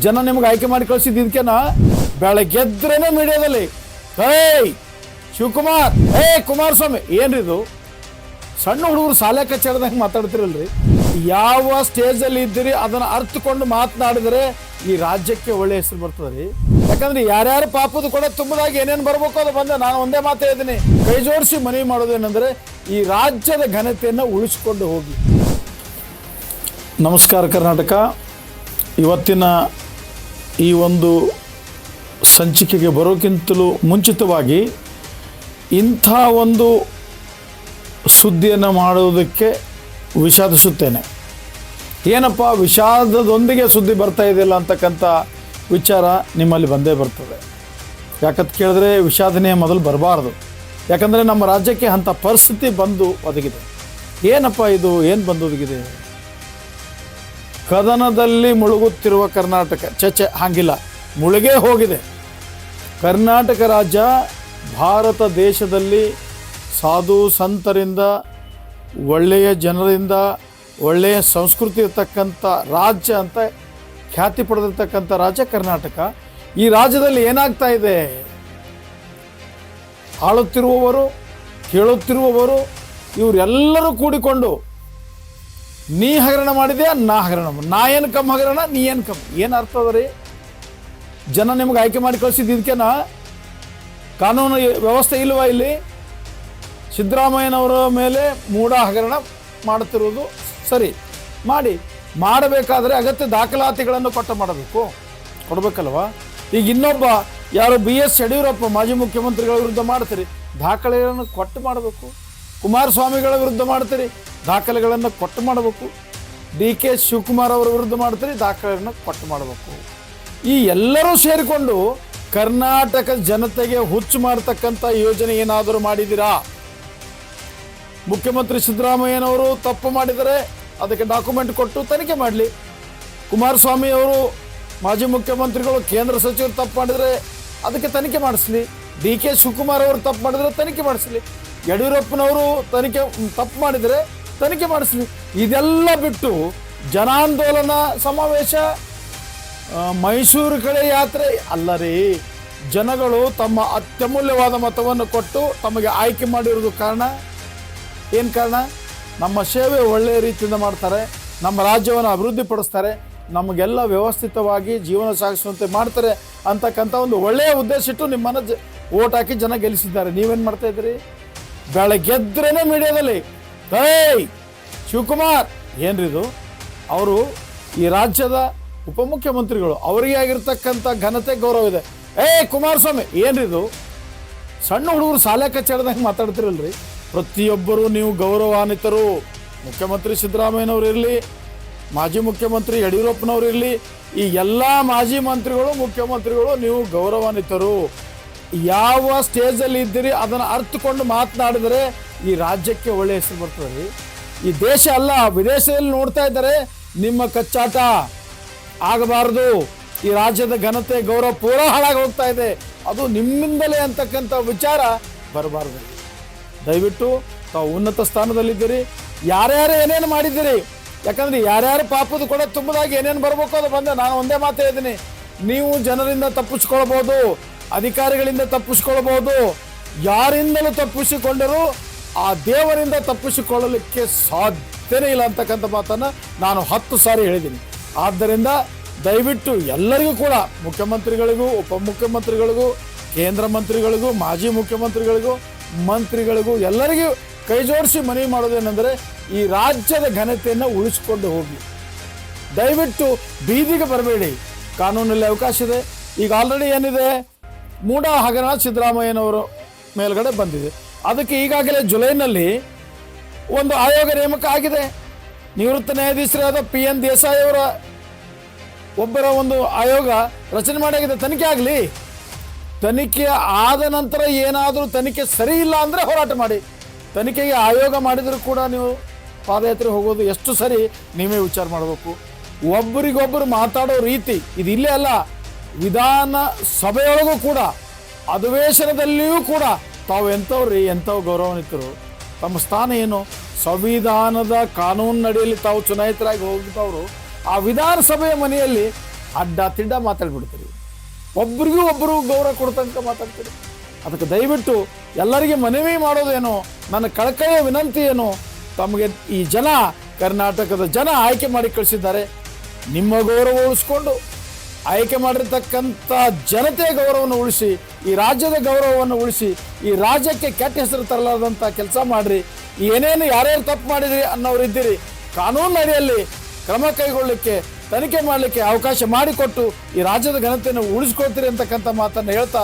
ಜನ ನಿಮ್ಗೆ ಆಯ್ಕೆ ಮಾಡಿ ಕಳಿಸಿದ್ದು ಇದಕ್ಕೆನ ಬೆಳಗ್ಗೆದ್ರೇನೆ ಮೀಡಿಯಾದಲ್ಲಿ, ಏಯ್, ಶಿವಕುಮಾರ್, ಏ, ಕುಮಾರಸ್ವಾಮಿ ಏನ್ರಿದು ಸಣ್ಣ ಹುಡುಗರು ಸಾಲೆ ಕಚ್ಚಾಡ್ದಂಗೆ ಮಾತಾಡ್ತಿರಲ್ರಿ? ಯಾವ ಸ್ಟೇಜಲ್ಲಿ ಇದ್ದೀರಿ? ಅದನ್ನು ಅರ್ಥಕೊಂಡು ಮಾತನಾಡಿದರೆ ಈ ರಾಜ್ಯಕ್ಕೆ ಒಳ್ಳೆ ಹೆಸರು ಬರ್ತದೆ ರೀ ಯಾಕಂದ್ರೆ ಯಾರ್ಯಾರು ಪಾಪದ ಕೂಡ ತುಂಬದಾಗಿ ಏನೇನು ಬರ್ಬೇಕು ಅದು ಬಂದ ನಾನು ಒಂದೇ ಮಾತು ಹೇಳಿದ್ದೀನಿ ಕೈ ಜೋಡಿಸಿ ಮನವಿ ಮಾಡೋದೇನೆಂದರೆ ಈ ರಾಜ್ಯದ ಘನತೆಯನ್ನು ಉಳಿಸಿಕೊಂಡು ಹೋಗಿ. ನಮಸ್ಕಾರ ಕರ್ನಾಟಕ. ಇವತ್ತಿನ ಈ ಒಂದು ಸಂಚಿಕೆಗೆ ಬರೋಕ್ಕಿಂತಲೂ ಮುಂಚಿತವಾಗಿ ಇಂಥ ಒಂದು ಸುದ್ದಿಯನ್ನು ಮಾಡುವುದಕ್ಕೆ ವಿಷಾದಿಸುತ್ತೇನೆ. ಏನಪ್ಪ, ವಿಷಾದದೊಂದಿಗೆ ಸುದ್ದಿ ಬರ್ತಾ ಇದೆಯಲ್ಲ ಅಂತಕ್ಕಂಥ ವಿಚಾರ ನಿಮ್ಮಲ್ಲಿ ಬಂದೇ ಬರ್ತದೆ. ಯಾಕಂತ ಕೇಳಿದ್ರೆ ವಿಷಾದನೆಯ ಮೊದಲು ಬರಬಾರ್ದು. ಯಾಕಂದರೆ ನಮ್ಮ ರಾಜ್ಯಕ್ಕೆ ಅಂಥ ಪರಿಸ್ಥಿತಿ ಬಂದು ಒದಗಿದೆ. ಏನಪ್ಪ ಇದು? ಏನು ಬಂದು ಒದಗಿದೆ? ಕದನದಲ್ಲಿ ಮುಳುಗುತ್ತಿರುವ ಕರ್ನಾಟಕ. ಚಚೆ ಹಾಗಿಲ್ಲ. ಮುಳುಗೇ ಹೋಗಿದೆ. ಕರ್ನಾಟಕ ರಾಜ್ಯ ಭಾರತ ದೇಶದಲ್ಲಿ ಸಾಧು ಸಂತರಿಂದ, ಒಳ್ಳೆಯ ಜನರಿಂದ, ಒಳ್ಳೆಯ ಸಂಸ್ಕೃತಿ ಇರತಕ್ಕಂಥ ರಾಜ್ಯ ಅಂತ ಖ್ಯಾತಿ ಪಡೆದಿರ್ತಕ್ಕಂಥ ರಾಜ್ಯ ಕರ್ನಾಟಕ. ಈ ರಾಜ್ಯದಲ್ಲಿ ಏನಾಗ್ತಾ ಇದೆ? ಆಳುತ್ತಿರುವವರು, ಕೇಳುತ್ತಿರುವವರು, ಇವರೆಲ್ಲರೂ ಕೂಡಿಕೊಂಡು ನೀ ಹಗರಣ ಮಾಡಿದೆ, ನಾ ಹಗರಣ ಮಾಡ್- ನಾ ಏನು ಕಮ್ ಹಗರಣ, ನೀ ಏನು ಕಮ್. ಏನು ಅರ್ಥ ಅದ ರೀ? ಜನ ನಿಮ್ಗೆ ಆಯ್ಕೆ ಮಾಡಿ ಕಳಿಸಿದ್ದು ಇದಕ್ಕೆನ ಕಾನೂನು ವ್ಯವಸ್ಥೆ ಇಲ್ವಾ ಇಲ್ಲಿ? ಸಿದ್ದರಾಮಯ್ಯನವರ ಮೇಲೆ ಮೂಢ ಹಗರಣ ಮಾಡುತ್ತಿರುವುದು ಸರಿ. ಮಾಡಿ. ಮಾಡಬೇಕಾದ್ರೆ ಅಗತ್ಯ ದಾಖಲಾತಿಗಳನ್ನು ಕೊಟ್ಟು ಮಾಡಬೇಕು. ಕೊಡಬೇಕಲ್ವ? ಈಗ ಇನ್ನೊಬ್ಬ ಯಾರು ಬಿ ಎಸ್ ಯಡಿಯೂರಪ್ಪ ಮಾಜಿ ಮುಖ್ಯಮಂತ್ರಿಗಳ ವಿರುದ್ಧ ಮಾಡ್ತೀರಿ, ದಾಖಲೆಗಳನ್ನು ಕೊಟ್ಟು ಮಾಡಬೇಕು. ಕುಮಾರಸ್ವಾಮಿಗಳ ವಿರುದ್ಧ ಮಾಡ್ತೀರಿ ದಾಖಲೆಗಳನ್ನು ಕೊಟ್ಟು ಮಾಡಬೇಕು. ಡಿ ಕೆ ಶಿವಕುಮಾರ್ ಅವರ ವಿರುದ್ಧ ಮಾಡ್ತೀರಿ, ದಾಖಲೆಗಳನ್ನು ಕೊಟ್ಟು ಮಾಡಬೇಕು. ಈ ಎಲ್ಲರೂ ಸೇರಿಕೊಂಡು ಕರ್ನಾಟಕ ಜನತೆಗೆ ಹುಚ್ಚು ಮಾಡತಕ್ಕಂಥ ಯೋಜನೆ ಏನಾದರೂ ಮಾಡಿದ್ದೀರಾ? ಮುಖ್ಯಮಂತ್ರಿ ಸಿದ್ದರಾಮಯ್ಯನವರು ತಪ್ಪು ಮಾಡಿದರೆ ಅದಕ್ಕೆ ಡಾಕ್ಯುಮೆಂಟ್ ಕೊಟ್ಟು ತನಿಖೆ ಮಾಡಲಿ. ಕುಮಾರಸ್ವಾಮಿ ಅವರು, ಮಾಜಿ ಮುಖ್ಯಮಂತ್ರಿಗಳು, ಕೇಂದ್ರ ಸಚಿವರು ತಪ್ಪು ಮಾಡಿದರೆ ಅದಕ್ಕೆ ತನಿಖೆ ಮಾಡಿಸ್ಲಿ. ಡಿ ಕೆ ಶಿವಕುಮಾರ್ ಅವರು ತಪ್ಪು ಮಾಡಿದರೆ ತನಿಖೆ ಮಾಡಿಸ್ಲಿ. ಯಡಿಯೂರಪ್ಪನವರು ತನಿಖೆ, ತಪ್ಪು ಮಾಡಿದರೆ ತನಿಖೆ ಮಾಡಿಸ್ಲಿ ಇದೆಲ್ಲ ಬಿಟ್ಟು ಜನಾಂದೋಲನ ಸಮಾವೇಶ ಮೈಸೂರು ಕಡೆ ಯಾತ್ರೆ ಅಲ್ಲ ರೀ. ಜನಗಳು ತಮ್ಮ ಅತ್ಯಮೂಲ್ಯವಾದ ಮತವನ್ನು ಕೊಟ್ಟು ತಮಗೆ ಆಯ್ಕೆ ಮಾಡಿರೋದು ಕಾರಣ. ಏನು ಕಾರಣ? ನಮ್ಮ ಸೇವೆ ಒಳ್ಳೆಯ ರೀತಿಯಿಂದ ಮಾಡ್ತಾರೆ, ನಮ್ಮ ರಾಜ್ಯವನ್ನು ಅಭಿವೃದ್ಧಿಪಡಿಸ್ತಾರೆ, ನಮಗೆಲ್ಲ ವ್ಯವಸ್ಥಿತವಾಗಿ ಜೀವನ ಸಾಗಿಸುವಂತೆ ಮಾಡ್ತಾರೆ ಅಂತಕ್ಕಂಥ ಒಂದು ಒಳ್ಳೆಯ ಉದ್ದೇಶ ಇಟ್ಟು ನಿಮ್ಮನ್ನು ಜ, ಓಟ್ ಹಾಕಿ ಜನ ಗೆಲ್ಲಿಸಿದ್ದಾರೆ. ನೀವೇನು ಮಾಡ್ತಾ ಇದ್ದೀರಿ? ಬೆಳಗ್ಗೆದ್ರೇ ಮೀಡಿಯಾದಲ್ಲಿ ಏಯ್, ಶಿವಕುಮಾರ್. ಏನ್ರಿದು ಅವರು ಈ ರಾಜ್ಯದ ಉಪಮುಖ್ಯಮಂತ್ರಿಗಳು. ಅವರಿಗೆ ಆಗಿರ್ತಕ್ಕಂಥ ಘನತೆ, ಗೌರವ ಇದೆ. ಏ ಕುಮಾರಸ್ವಾಮಿ ಏನ್ರಿದು ಸಣ್ಣ ಹುಡುಗರು ಸಾಲೆ ಕಚ್ಚಾಡ್ದಂಗೆ ಮಾತಾಡ್ತಿರಲ್ರಿ? ಪ್ರತಿಯೊಬ್ಬರು ನೀವು ಗೌರವಾನ್ವಿತರು. ಮುಖ್ಯಮಂತ್ರಿ ಸಿದ್ದರಾಮಯ್ಯನವ್ರು ಇರಲಿ, ಮಾಜಿ ಮುಖ್ಯಮಂತ್ರಿ ಯಡಿಯೂರಪ್ಪನವ್ರು ಇರಲಿ, ಈ ಎಲ್ಲ ಮಾಜಿ ಮಂತ್ರಿಗಳು, ಮುಖ್ಯಮಂತ್ರಿಗಳು ನೀವು ಗೌರವಾನ್ವಿತರು. ಯಾವ ಸ್ಟೇಜಲ್ಲಿ ಇದ್ದೀರಿ ಅದನ್ನು ಅರ್ತುಕೊಂಡು ಮಾತನಾಡಿದರೆ ಈ ರಾಜ್ಯಕ್ಕೆ ಒಳ್ಳೆಯ ಹೆಸರು ಬರ್ತದೆ ರೀ. ಈ ದೇಶ ಅಲ್ಲ, ವಿದೇಶದಲ್ಲಿ ನೋಡ್ತಾ ಇದ್ದಾರೆ, ನಿಮ್ಮ ಕಚ್ಚಾಟ ಆಗಬಾರದು. ಈ ರಾಜ್ಯದ ಘನತೆ, ಗೌರವ ಪೂರ ಹಾಳಾಗಿ ಹೋಗ್ತಾ ಇದೆ. ಅದು ನಿಮ್ಮಿಂದಲೇ ಅಂತಕ್ಕಂಥ ವಿಚಾರ ಬರಬಾರ್ದು ದಯವಿಟ್ಟು ತಾವು ಉನ್ನತ ಸ್ಥಾನದಲ್ಲಿದ್ದೀರಿ. ಯಾರ್ಯಾರು ಏನೇನು ಮಾಡಿದ್ದೀರಿ? ಯಾಕಂದ್ರೆ ಯಾರ್ಯಾರು ಪಾಪದ ಕೂಡ ತುಂಬದಾಗಿ ಏನೇನು ಬರಬೇಕು ಅದು ಬಂದೆ, ನಾನು ಒಂದೇ ಮಾತು ಹೇಳಿದ್ದೀನಿ ನೀವು ಜನರಿಂದ ತಪ್ಪಿಸ್ಕೊಳ್ಬೋದು. ಅಧಿಕಾರಿಗಳಿಂದ ತಪ್ಪಿಸಿಕೊಳ್ಳಬಹುದು ಯಾರಿಂದಲೂ ತಪ್ಪಿಸಿಕೊಂಡರೂ ಆ ದೇವರಿಂದ ತಪ್ಪಿಸಿಕೊಳ್ಳಲಿಕ್ಕೆ ಸಾಧ್ಯನೇ ಇಲ್ಲ ಅಂತಕ್ಕಂಥ ಮಾತನ್ನು ನಾನು ಹತ್ತು ಸಾರಿ ಹೇಳಿದ್ದೀನಿ. ಆದ್ದರಿಂದ ದಯವಿಟ್ಟು ಎಲ್ಲರಿಗೂ ಕೂಡ ಮುಖ್ಯಮಂತ್ರಿಗಳಿಗೂ, ಉಪಮುಖ್ಯಮಂತ್ರಿಗಳಿಗೂ, ಕೇಂದ್ರ ಮಂತ್ರಿಗಳಿಗೂ, ಮಾಜಿ ಮುಖ್ಯಮಂತ್ರಿಗಳಿಗೂ, ಮಂತ್ರಿಗಳಿಗೂ ಎಲ್ಲರಿಗೂ ಕೈ ಜೋಡಿಸಿ ಮನವಿ ಮಾಡೋದೇನೆಂದರೆ ಈ ರಾಜ್ಯದ ಘನತೆಯನ್ನು ಉಳಿಸಿಕೊಂಡು ಹೋಗಿ. ದಯವಿಟ್ಟು ಬೀದಿಗೆ ಬರಬೇಡಿ. ಕಾನೂನಲ್ಲಿ ಅವಕಾಶ ಇದೆ. ಈಗ ಆಲ್ರೆಡಿ ಏನಿದೆ? ಮೂಢ ಹಗರಣ ಸಿದ್ದರಾಮಯ್ಯನವರು ಮೇಲ್ಗಡೆ ಬಂದಿದೆ. ಅದಕ್ಕೆ ಈಗಾಗಲೇ ಜುಲೈನಲ್ಲಿ ಒಂದು ಆಯೋಗ ನೇಮಕ ಆಗಿದೆ. ನಿವೃತ್ತ ನ್ಯಾಯಾಧೀಶರಾದ ಪಿ ಎನ್ ದೇಸಾಯಿ ಅವರ ಒಬ್ಬರ ಒಂದು ಆಯೋಗ ರಚನೆ ಮಾಡಾಗಿದೆ ತನಿಖೆ ಆಗಲಿ. ತನಿಖೆ ಆದ ನಂತರ ಏನಾದರೂ ತನಿಖೆ ಸರಿ ಇಲ್ಲ ಅಂದರೆ ಹೋರಾಟ ಮಾಡಿ. ತನಿಖೆಗೆ ಆಯೋಗ ಮಾಡಿದರೂ ಕೂಡ ನೀವು ಪಾದಯಾತ್ರೆ ಹೋಗೋದು ಎಷ್ಟು ಸರಿ ನೀವೇ ವಿಚಾರ ಮಾಡಬೇಕು. ಒಬ್ಬರಿಗೊಬ್ಬರು ಮಾತಾಡೋ ರೀತಿ ಇದು ಇಲ್ಲೇ ಅಲ್ಲ. ವಿಧಾನ ಸಭೆಯೊಳಗೂ ಕೂಡ, ಅಧಿವೇಶನದಲ್ಲಿಯೂ ಕೂಡ ತಾವು ಎಂಥವ್ರಿ, ಎಂಥವು ಗೌರವಾನ್ವಿತರು ತಮ್ಮ ಸ್ಥಾನ ಏನು? ಸಂವಿಧಾನದ ಕಾನೂನು ನಡೆಯಲ್ಲಿ ತಾವು ಚುನಾಯಿತರಾಗಿ ಹೋಗಿದ್ದವರು, ಆ ವಿಧಾನಸಭೆಯ ಮನೆಯಲ್ಲಿ ಅಡ್ಡ ತಿಡ್ಡ ಮಾತಾಡ್ಬಿಡ್ತೀರಿ. ಒಬ್ರಿಗೂ ಒಬ್ಬರು ಗೌರವ ಕೊಡ್ತಂಕ ಮಾತಾಡ್ತೀರಿ. ಅದಕ್ಕೆ ದಯವಿಟ್ಟು ಎಲ್ಲರಿಗೆ ಮನವಿ ಮಾಡೋದೇನು ನನ್ನ ಕಳಕಳಿಯ ವಿನಂತಿ ಏನು? ತಮಗೆ ಈ ಜನ, ಕರ್ನಾಟಕದ ಜನ ಆಯ್ಕೆ ಮಾಡಿ ಕಳಿಸಿದ್ದಾರೆ. ನಿಮ್ಮ ಗೌರವ ಉಳಿಸ್ಕೊಂಡು ಆಯ್ಕೆ ಮಾಡಿರ್ತಕ್ಕಂಥ ಜನತೆಯ ಗೌರವವನ್ನು ಉಳಿಸಿ, ಈ ರಾಜ್ಯದ ಗೌರವವನ್ನು ಉಳಿಸಿ, ಈ ರಾಜ್ಯಕ್ಕೆ ಕೆಟ್ಟ ಹೆಸರು ತರಲಾರದಂಥ ಕೆಲಸ ಮಾಡ್ರಿ. ಏನೇನು ಯಾರ್ಯಾರು ತಪ್ಪು ಮಾಡಿದ್ರಿ ಅನ್ನೋರು ಇದ್ದೀರಿ ಕಾನೂನು ಅಡಿಯಲ್ಲಿ ಕ್ರಮ ಕೈಗೊಳ್ಳಲಿಕ್ಕೆ, ತನಿಖೆ ಮಾಡಲಿಕ್ಕೆ ಅವಕಾಶ ಮಾಡಿಕೊಟ್ಟು ಈ ರಾಜ್ಯದ ಘನತೆಯನ್ನು ಉಳಿಸ್ಕೊಳ್ತೀರಿ ಅಂತಕ್ಕಂಥ ಮಾತನ್ನು ಹೇಳ್ತಾ